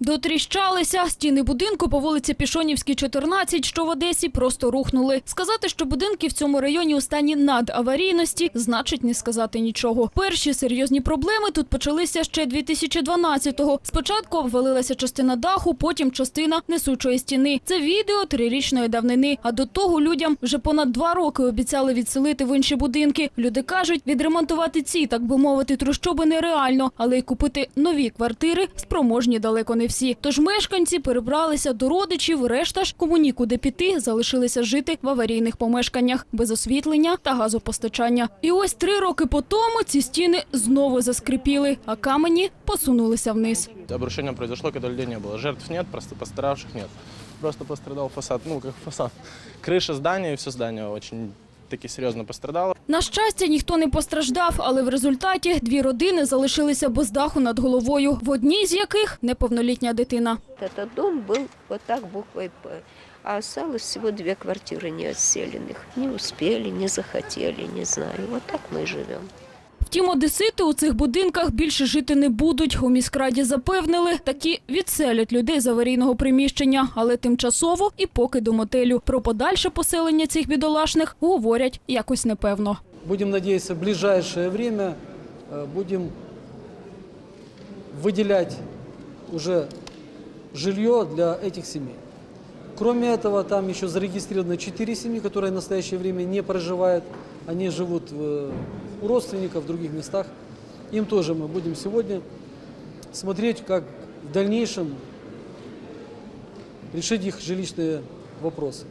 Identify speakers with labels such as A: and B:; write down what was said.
A: Дотріщалися. Стіни будинку по вулиці Пішонівській, 14, що в Одесі, просто рухнули. Сказати, що будинки в цьому районі у стані надаварійності, значить не сказати нічого. Перші серйозні проблеми тут почалися ще 2012-го. Спочатку обвалилася частина даху, потім частина несучої стіни. Це відео трирічної давнини. А до того людям вже понад два роки обіцяли відселити в інші будинки. Люди кажуть, відремонтувати ці, так би мовити, трущоби нереально, але й купити нові квартири спроможні далеко не всі. Тож мешканці перебралися до родичів, решта ж кому нікуди піти, залишилися жити в аварійних помешканнях без освітлення та газопостачання. І ось три роки по тому ці стіни знову заскрипіли, а камені посунулися вниз.
B: Обрушение произошло, когда людей не было. Жертв нет, просто пострадавших нет. Просто пострадал фасад, ну как фасад. Крыша здания и все здание очень таки серьезно пострадало.
A: На щастя, ніхто не постраждав, але в результаті дві родини залишилися без даху над головою, в одній з яких неповнолітня дитина.
C: Этот дом был вот так буквой «П». А осталось всего две квартиры неотселенных. Не успели, не захотели, не знаю. Вот так мы и живем.
A: Втім, одесити у цих будинках більше жити не будуть. У міськраді запевнили, такі відселять людей з аварійного приміщення, але тимчасово і поки до мотелю. Про подальше поселення цих бідолашних говорять якось непевно.
D: Будем надеяться, в ближайшее время э, будем выделять уже жилье для этих семей. Кроме этого, там еще зарегистрировано 4 семьи, которые в настоящее время не проживают. Они живут э, у родственников в других местах. Им тоже мы будем сегодня смотреть, как в дальнейшем решить их жилищные вопросы.